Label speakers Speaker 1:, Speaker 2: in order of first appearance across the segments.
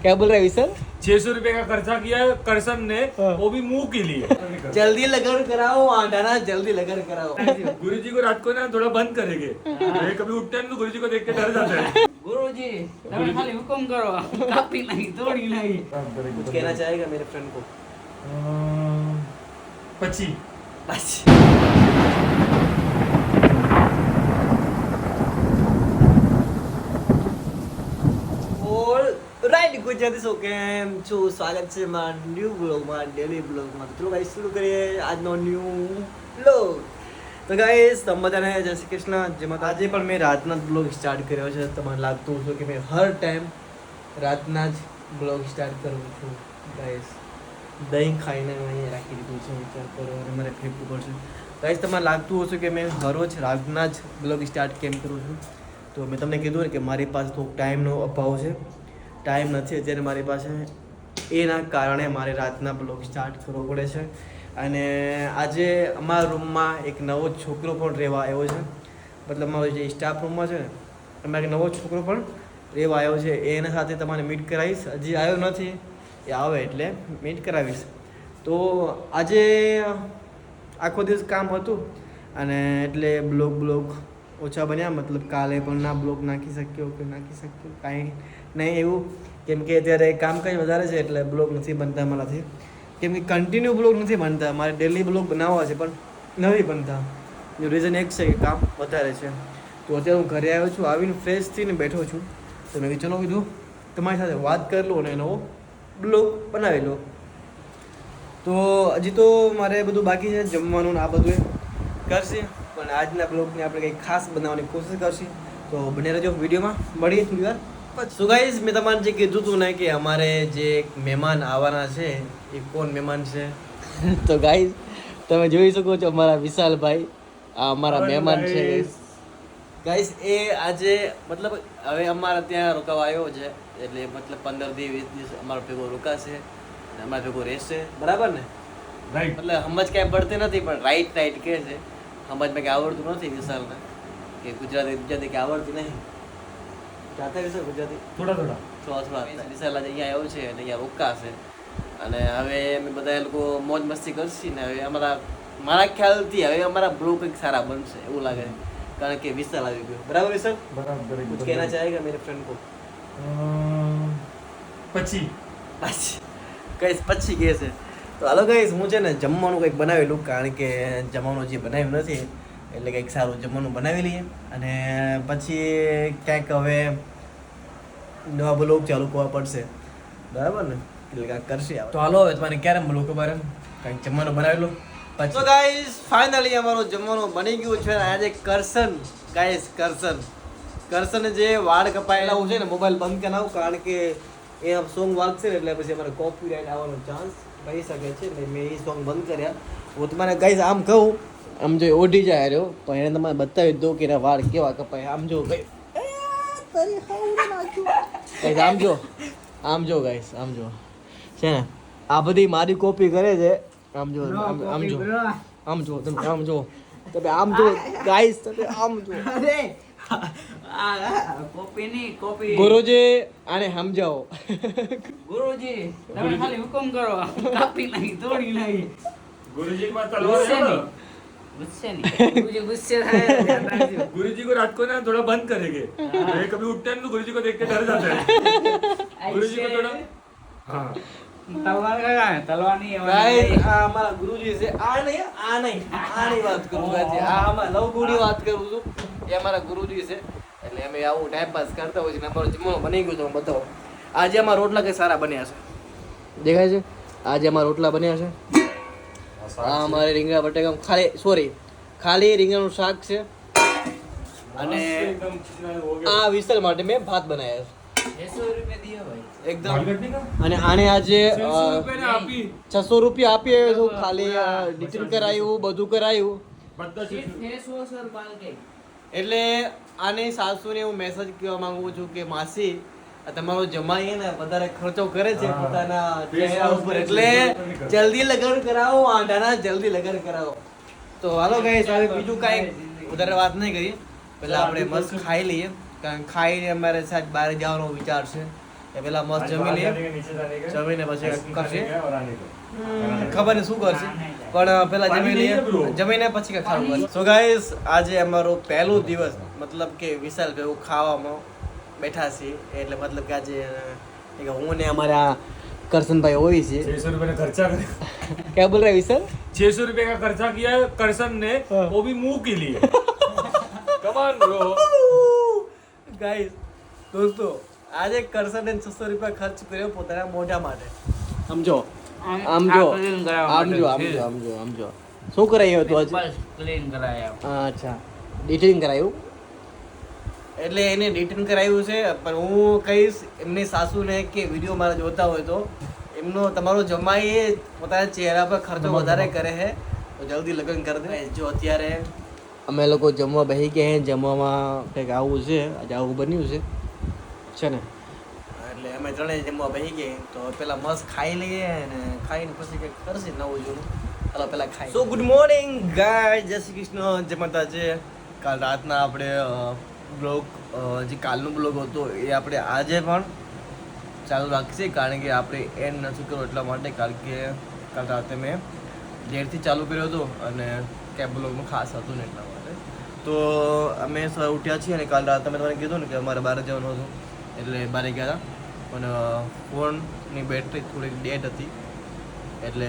Speaker 1: क्या बोल रहा है विशाल
Speaker 2: छह सौ रुपए का खर्चा किया है करसन ने
Speaker 1: हाँ।
Speaker 2: वो भी मुंह के लिए
Speaker 1: जल्दी लगन कराओ आंडाना जल्दी लगन कराओ
Speaker 2: गुरु जी को रात को ना थोड़ा बंद करेंगे ये कभी उठते हैं तो गुरु जी को देख के डर जाते हैं
Speaker 3: ગુરુજી તમે ખાલી હુકમ કરો કાપી નહીં તોડી નહીં
Speaker 1: कुछ कहना चाहेगा मेरे फ्रेंड को
Speaker 2: पची
Speaker 1: बस ગુજરાતી સો કેમ છો સ્વાગત છે મારા ન્યૂ બ્લોગમાં ડેલી બ્લોગમાં તો ગાઈસ શરૂ કરીએ આજનો ન્યૂ બ્લોગ તો ગાઈસ તમે બધાને જય શ્રી કૃષ્ણ. જેમાં આજે પણ મેં રાતના જ બ્લોગ સ્ટાર્ટ કર્યો છે. તમને લાગતું હશે કે મેં હર ટાઈમ રાતના જ બ્લોગ સ્ટાર્ટ કરું છું. ગાઈસ દહીં ખાઈને મેં અહીંયા રાખી દીધું છે, વિચાર કરો, અને મારે ફેંકવું પડશે ગાઈસ તમને લાગતું હશે કે મેં હરરોજ રાતના જ બ્લોગ સ્ટાર્ટ કેમ કરું છું? તો મેં તમને કીધું ને કે મારી પાસે થોડુંક ટાઈમનો અભાવ છે. ટાઈમ નથી અત્યારે મારી પાસે. એના કારણે મારે રાતના બ્લોગ સ્ટાર્ટ કરવો પડે છે. અને આજે અમારા રૂમમાં એક નવો છોકરો પણ રહેવા આવ્યો છે. મતલબ મારો જે સ્ટાફ રૂમમાં છે ને, એમાં એક નવો છોકરો પણ રહેવા આવ્યો છે. એના સાથે તમારે મીટ કરાવીશ. હજી આવ્યો નથી. એ આવે એટલે મીટ કરાવીશ. તો આજે આખો દિવસ કામ હતું. અને એટલે બ્લોગ બ્લોગ ઓછા બન્યા, મતલબ કાલે પણ ના બ્લોગ નાખી શક્યો કે નાખી શક્યો, કાંઈ નહીં એવું. કેમ કે અત્યારે કંઈ વધારે છે એટલે બ્લોગ નથી બનતા મારાથી કેમ કે કન્ટિન્યુ બ્લોગ નથી બનતા. મારે ડેલી બ્લોગ બનાવવા છે પણ નથી બનતા. એનું રીઝન એક છે કે કામ વધારે છે. તો અત્યારે હું ઘરે આવ્યો છું, આવીને ફ્રેશ થઈને બેઠો છું. તો મેં કીધું, ચલો કીધું, તમારી સાથે વાત કરી લો અને નવો બ્લોગ બનાવી લો તો હજી તો મારે બધું બાકી છે, જમવાનું ને આ બધું કરશે. પણ આજના બ્લોગને આપણે કંઈક ખાસ બનાવવાની કોશિશ કરશે. તો બને રહેજો વિડીયોમાં. મળીએ થોડી વાર. સો ગાઈઝ મેં તમારે જે કીધું હતું ને કે અમારે જે એક મહેમાન આવવાના છે એ કોણ મહેમાન છે? તો ગાઈઝ તમે જોઈ શકો છો અમારા વિશાલભાઈ. આ અમારા મહેમાન છે. ગાઈસ એ આજે મતલબ હવે અમારા ત્યાં રોકાવા આવ્યો છે. એટલે મતલબ પંદરથી વીસ દિવસ અમારો ભેગો રોકાશે અમારા ભેગો રહેશે. બરાબર ને?
Speaker 2: રાઈટ
Speaker 1: એટલે સમજ કાંઈ પડતી નથી પણ રાઈટ રાઈટ કહે છે. સમાજમાં કે આવડતું નથી વિશાલને. કે ગુજરાતી ગુજરાતી કે આવડતી નહીં. જાતે વિશે ગુજરાતી?
Speaker 2: થોડા થોડા.
Speaker 1: થોડા થોડા. વિશાલ આજે અહીંયા આવ્યો છે અને અહીંયા રોકાશે. અને હવે અમે બધા લોકો મોજ મસ્તી કરશી ને હવે અમારા મારા ખ્યાલથી હવે અમારા બ્લો કંઈક સારા બનશે એવું લાગે છે. કારણ કે વિશાલ આવી ગયો. બરાબર વિશાલ?
Speaker 2: બરાબર
Speaker 1: કુછ કહેના ચાહેગા મેરે ફ્રેન્ડ કો?
Speaker 2: પછી.
Speaker 1: પછી. કઈ પછી કહે છે તો હાલો કહીશ હું છે ને જમવાનું કંઈક બનાવેલું કારણ કે જમવાનું જે બનાવ્યું નથી. એટલે કંઈક સારું જમવાનું બનાવી લઈએ. અને પછી ક્યાંક હવે નવા બ્લોગ ચાલુ કરવા પડશે. બરાબર ને? એટલે કાંઈક કરશે તો હાલો હવે તમારે ક્યારે મળું ખબર કંઈક જમવાનું બનાવેલું? પછી. તો ગાઈસ ફાઇનલી અમારું જમવાનું બની ગયું છે. આજે કરસન ગાઈસ કરસન કરસન જે વાળ કપાયેલા હું છે ને મોબાઈલ બંધ કરાવું કારણ કે એ સોંગ વાગશે એટલે પછી અમારે કોપીરાઇટ આવવાનો ચાન્સ રહી શકે છે એટલે મેં એ સોંગ બંધ કર્યા. હું તમારે ગાઈસ આમ કહું આમ જો ઓઢી જાય રહ્યો પણ એને તમારે બતાવી દો કે એના વાળ કેવા કપાય. આમ જો ગાઈસ આમ જો આમ જો ગાઈસ આમ જો. છે ને? આ બધી મારી કોપી કરે છે. આમ જો આમ જો. આમ જો તમે આમ જો. તમે આમ જો ગાઈસ તમે આમ જો.
Speaker 3: અરે આ કોપી નહીં કોપી
Speaker 1: ગુરુજી આને સમજાવો
Speaker 3: ગુરુજી તમે ખાલી હુકમ કરો કાપી નહીં તોડી નહીં
Speaker 2: गुरु जी के पास तलवार
Speaker 3: ગુસ્સે
Speaker 2: है ना
Speaker 3: નહીં ગુસ્સે નહીં ગુરુજી ગુસ્સે થાય ધ્યાન રાખજો
Speaker 2: गुरु जी को रात को ना थोड़ा बंद करेंगे ये कभी उठते हैं तो गुरु जी को देख के डर जाते हैं गुरु जी को थोड़ा हाँ
Speaker 1: વાત કરું છું એ અમારા ગુરુજી છે. એટલે અમે આવું ટાઈમ પાસ કરતા હોય છે. અમારો બની ગયો તો બતાવો. આજે અમારા રોટલા કઈ સારા બન્યા છે? દેખાય છે? આજે અમારા રોટલા બન્યા છે. અમારે રીંગણા બટેકા ખાલી સોરી ખાલી રીંગણાનું શાક છે. અને આ વિસ્તાર માટે મેં ભાત બનાવ્યા છે. એકદમ. આને આજે છસો સાસુને હું મેસેજ કહેવા માંગુ છું કે માસી તમારો જમાઈ ને વધારે ખર્ચો કરે છે પોતાના ચહેરા ઉપર. એટલે જલ્દી લગ્ન કરાવો. આંડાના જલ્દી લગ્ન કરાવો. તો હાલો ગાઈસ હવે બીજું કઈ વધારે વાત નહીં કરી પેલા આપણે મસ્ત ખાઈ લઈએ. કારણ કે ખાઈને અમારે સાથ બહાર જવાનો વિચાર છે એ પેલા મસ્ત
Speaker 2: आज
Speaker 1: જમી
Speaker 2: बाहर
Speaker 1: લઈએ
Speaker 2: जाने का, नीचे जाने का,
Speaker 1: જમીને પછી
Speaker 2: आइसक्रीम
Speaker 1: કરશે
Speaker 2: खाने का और आने का।
Speaker 1: હમ, ખબર નહીં શું કરશે પણ પેલા
Speaker 2: પાણી
Speaker 1: જમી લઈએ
Speaker 2: નહીં ને bro?
Speaker 1: જમીને પછી કંઈક ખાવું પડશે સો ગાઈસ આજે અમારો પહેલો દિવસ મતલબ કે વિશાલ ભાઈ ખાવામાં બેઠા છીએ એટલે મતલબ કે આજે એક હું ને અમારા કરશનભાઈ હોય છે
Speaker 2: छह सौ रुपए का खर्चा कर
Speaker 1: ક્યાં બોલ રહ્યા વિશાલ
Speaker 2: छह सौ रुपए का खर्चा किया है करसन ने
Speaker 1: हाँ।
Speaker 2: वो भी मुंह के लिए कमान ब्रो
Speaker 1: ગાઈસ દોસ્તો આજે કરસને છસો રૂપિયા ખર્ચ કર્યો પોતાના મોઢા માટે. સમજો? આમ જો. આમ જો આમ જો આમ જો આમ જો. શું કરાયું હતું આજે?
Speaker 3: ક્લીન કરાયા.
Speaker 1: અચ્છા. ડિટેલિંગ કરાયું? એટલે એને ડિટેન કરાયું છે પણ હું કહીશ એમની સાસુને કે વીડિયો મારા જોતા હોય તો એમનો તમારો જમાઈ એ પોતાના ચહેરા પર ખર્ચો વધારે કરે છે. તો જલ્દી લગ્ન કરી દે. જો અત્યારે અમે લોકો જમવા બેસી ગયા છે જમવામાં કંઈક આવું છે આજે આવું બન્યું છે. છે ને? એટલે અમે ત્રણેય જમવા બેસી ગયા તો પેલા મસ્ત ખાઈ લઈએ અને ખાઈને પછી કંઈક કરશે નવું જૂનું. ચાલો પેલા ખાઈ. સો ગુડ મોર્નિંગ ગાય જય શ્રી કૃષ્ણ. જય માતાજી. કાલ રાતના આપણે બ્લોગ જે કાલનો બ્લોગ હતો એ આપણે આજે પણ ચાલુ રાખશે કારણ કે આપણે એન્ડ નથી કર્યો એટલા માટે કારણ કે કાલ રાતે મેં લેટથી ચાલુ કર્યો હતો અને કેબ ખાસ હતું ને એટલા માટે. તો અમે સવારે ઉઠ્યા છીએ અને કાલ રાત મેં તમને કીધું ને કે અમારે બહાર જવાનું હતું. એટલે બહાર ગયા હતા પણ ફોનની બેટરી થોડીક ડેડ હતી. એટલે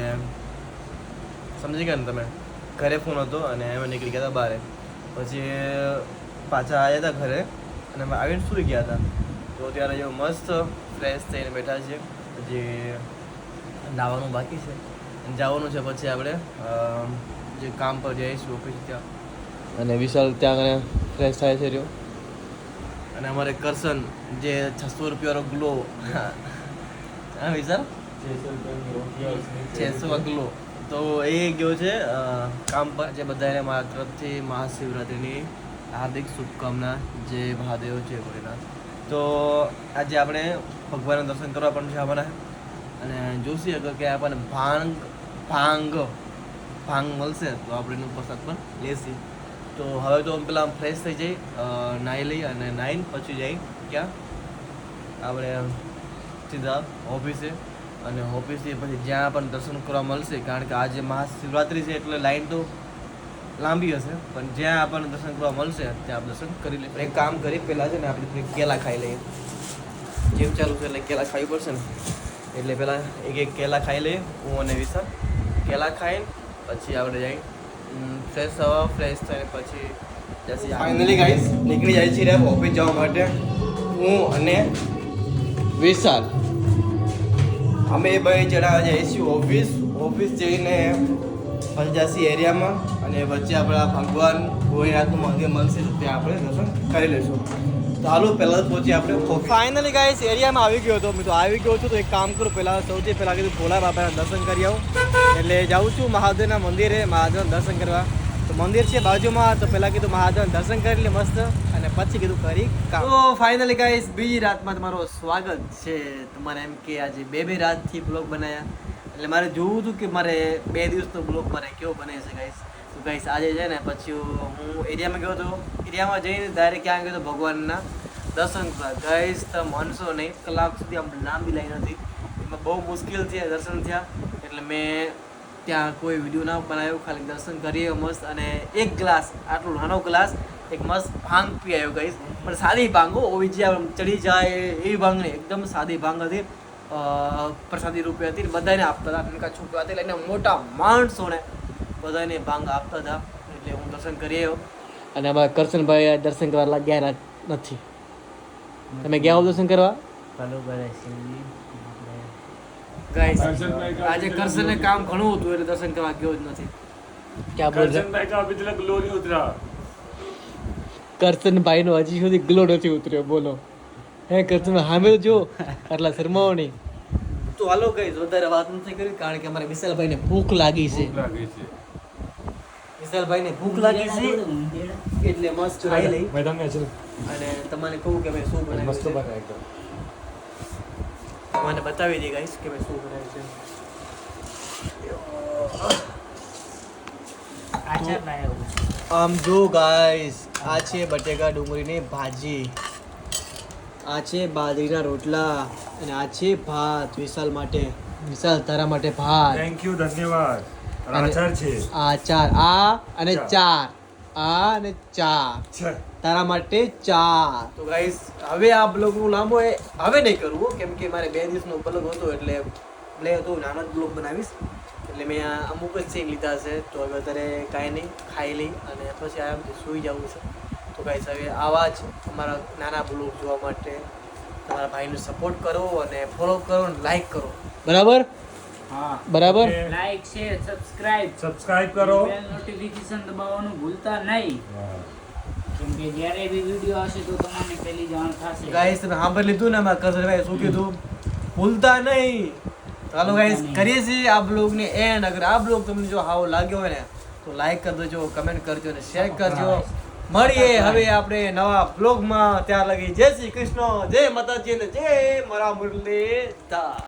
Speaker 1: સમજી ગયા ને તમે? ઘરે ફોન હતો અને અમે નીકળી ગયા હતા બહાર પછી પાછા આવ્યા હતા ઘરે અને અમે આવીને સૂઈ ગયા હતા તો ત્યારે જો મસ્ત ફ્રેશ થઈને બેઠા છીએ. પછી, નાવાનું બાકી છે. જવાનું છે પછી આપણે જે કામ પર જઈશું ઓફિસ ત્યાં. અને વિશાલ ત્યાં આગળ ફ્રેશ થાય છે રહ્યો? અને અમારે કરશન જે છસો રૂપિયાનો ગ્લો. હા વિશાલ? છસો ગ્લો. તો એ ગયો છે કામ પર જે બધાને મારા તરફથી મહાશિવરાત્રિની હાર્દિક શુભકામના જે મહાદેવ છે ભોલેનાથ. તો આજે આપણે ભગવાનના દર્શન કરવા પણ છે આપણને અને જોશી અગર કે આપણને ભાંગ ભાંગ ભાંગ મળશે તો આપણે એનું પ્રસાદ પણ લેશી. તો હવે તો અમે પેલા ફ્રેશ થઈ જઈ નાહી લઈ અને નાહીને પછી જઈ ક્યાં? આપણે સીધા ઓફિસે અને ઓફિસથી પછી જ્યાં પણ દર્શન કરવા મળશે, કારણ કે આજે મહાશિવરાત્રિ છે એટલે લાઈન તો લાંબી હશે, પણ જ્યાં આપણને દર્શન કરવા મળશે, ત્યાં દર્શન કરી લઈએ એક કામ કરી પહેલાં છે ને આપણે કેલા ખાઈ લઈએ. જેમ ચાલુ છે એટલે કેલા ખાવી પડશે ને. એટલે પહેલાં એક એક કેલા ખાઈ લઈએ, હું અને વિશાલ. કેલા ખાઈને પછી આપણે જઈ. ફ્રેશ થવા ફ્રેશ થઈને પછી ફાઇનલી ગાઈસ નીકળી જાય છે ઓફિસ જવા માટે. હું અને વિશાલ. અમે ભાઈ જણા જઈશું ઓફિસ ઓફિસ જઈને પંચાસી એરિયામાં અને વચ્ચે આપણા ભગવાન ગોળીનાથનું મંદિર મળશે ત્યાં આપણે દર્શન કરી લઈશું. તો હાલો પહેલાં પહોંચી આપણે ફાઇનલી ગાઈસ એરિયામાં આવી ગયો હતો તો આવી ગયો છું તો એક કામ કરું. પહેલાં સૌથી પહેલાં કીધું ભોલા બાબાના દર્શન કરી આવું. એટલે જાઉં છું મહાદેવના મંદિરે મહાદેવના દર્શન કરવા. તો મંદિર છે બાજુમાં તો પહેલાં કીધું મહાદેવના દર્શન કરી લે મસ્ત. અને પછી કીધું કરી કામ. તો ફાઇનલી ગાઈસ બીજી રાતમાં તમારો સ્વાગત છે. તમારે એમ કે આજે બે બે રાતથી બ્લોગ બનાવ્યા એટલે મારે જોવું હતું કે મારે બે દિવસનો બ્લોગ મારે કેવો બને છે ગાઈસ તો ગાઈસ, આજે છે ને પછી હું એરિયામાં ગયો હતો એરિયામાં જઈને ડાયરેક્ટ ક્યાં ગયો હતો ભગવાનના દર્શન કરવા. ગઈશ તો માનશો નહીં કલાક સુધી આમ લાંબી લાઈન હતી. એમાં બહુ મુશ્કેલ થયા, દર્શન થયા. એટલે મેં ત્યાં કોઈ વીડિયો ના બનાવ્યો, ખાલી દર્શન કરીએ મસ્ત અને એક ગ્લાસ, આટલો નાનો ગ્લાસ, એક મસ્ત ભાંગ પી આવ્યો ગઈશ પણ સાદી ભાંગો ઓવી જે ચડી જાય એવી ભાંગ નહીં, એકદમ સાદી ભાંગ હતી. પ્રસાદી રૂપે હતી બધાને આપતા હતા. નાના હતી લઈને મોટા માણસોને બધાને ભાંગ આપતા હતા એટલે હું દર્શન કરી આવ્યો. અને અમારા કરશનભાઈ દર્શન કરવા ગયા નથી. તમે ગયા હો દર્શન કરવા? આજે કરશનને કામ ઘણું હતું એટલે દર્શન કરવા ગયો જ નથી. ક્યાં બોલ કરશનભાઈ હજી સુધી ગ્લો નથી ઉતર્યો બોલો. હે કરશનભાઈ હામે જો આટલા શરમાવો નહીં તો હાલો વધારે વાત નથી કરી કારણ કે અમારા વિશાલભાઈને ભૂખ લાગી છે.
Speaker 2: વિશાલભાઈ
Speaker 1: ને ભૂખ લાગી છે. એટલે મસ્ત ખાઈ લઈ.
Speaker 2: મેં તમને
Speaker 1: અને તમને કહું કે મેં શું બનાવ્યું મસ્ત
Speaker 2: બનાવ્યું એકદમ.
Speaker 1: તમને બતાવી દઈ ગાઈસ કે મેં શું બનાવ્યું છે. આમ જો ગાઈસ આ છે બટેકા ડુંગળીની ભાજી. આ છે બાજરીના રોટલા અને આ છે ભાત વિશાલ માટે વિશાલ તારા માટે ભાત.
Speaker 2: થેન્ક યુ ધન્યવાદ.
Speaker 1: આ ચાર આ અને
Speaker 2: ચાર.
Speaker 1: ચાર. આ અને ચાર. તારા માટે ચાર. તો ગાઈસ હવે આ બ્લોગનું લાંબો એ હવે નહીં કરવું કેમ કે મારે બે દિવસનો બ્લોગ હતો એટલે લે હતો નાનો જ બ્લોગ બનાવીશ. એટલે મેં આ અમુક જ સીન લીધા છે તો હવે અત્યારે કાંઈ નહીં ખાઈ લઈ અને પછી આરામથી સૂઈ જવું છે. તો ગાઈસ હવે આવા જ અમારા નાના બ્લોગ જોવા માટે તમારા ભાઈનો સપોર્ટ કરો અને ફોલો કરો અને લાઈક કરો. બરાબર? બરાબર.
Speaker 3: લાઈક શેર સબસ્ક્રાઇબ
Speaker 2: સબસ્ક્રાઇબ કરો.
Speaker 3: બેલ નોટિફિકેશન દબાવવાનું ભૂલતા નહીં. કેમ કે જ્યારે બી વીડિયો આવશે તો તમને પહેલી જાણ થશે.
Speaker 1: ગાઈસ તમે સાંભળી લીધું ને મારા કઝનભાઈ શું કીધું? ભૂલતા નહીં. ચાલો ગાઈસ કરીએ છીએ આ બ્લોગ ને એન્ડ અગર આ બ્લોગ તમને જો હાવ લાગ્યો હોય ને તો લાઈક કરી દેજો કમેન્ટ કરજો અને શેર કરજો મળીએ હવે આપણે નવા બ્લોગમાં ત્યાં લગી જય શ્રી કૃષ્ણ જય માતાજી અને જય મરા મુરલીધર.